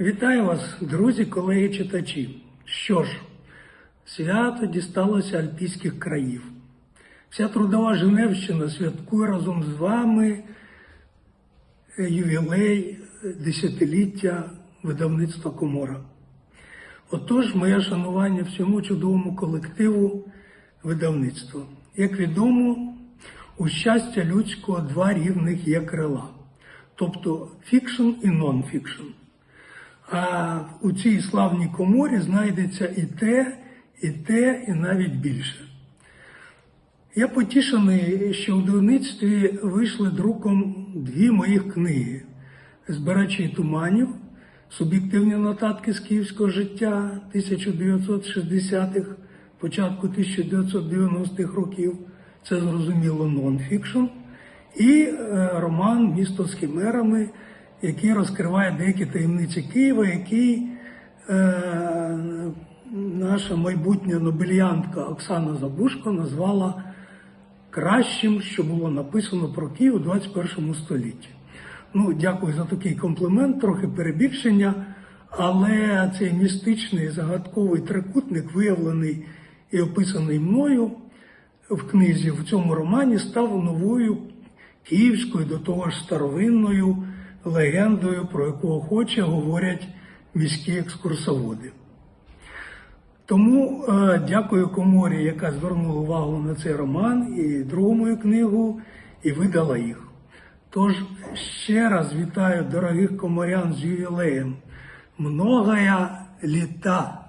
Вітаю вас, друзі, колеги читачі. Що ж, свято дісталося альпійських країв. Вся трудова Женевщина святкує разом з вами е, ювілей е, десятиліття видавництва Комора. Отож, моє шанування всьому чудовому колективу видавництва. Як відомо, у щастя людського два рівних є крила, тобто фікшн і нон-фікшн. А у цій славній коморі знайдеться і те, і те, і навіть більше. Я потішений, що у видавництві вийшли друком дві моїх книги Збирачі туманів, суб'єктивні нотатки з київського життя 1960-х, початку 1990-х років. Це зрозуміло нон-фікшн. І е, роман Місто з хімерами, який розкриває деякі таємниці Києва, який е, наша майбутня нобеліянтка Оксана Забушко назвала кращим, що було написано про Київ у 21 столітті. Ну, дякую за такий комплімент, трохи перебільшення, але цей містичний загадковий трикутник, виявлений і описаний мною в книзі, в цьому романі, став новою київською, до того ж старовинною легендою, про яку охоче говорять міські екскурсоводи. Тому е, дякую коморі, яка звернула увагу на цей роман і другу мою книгу, і видала їх. Тож ще раз вітаю дорогих коморян з ювілеєм. Многая літа!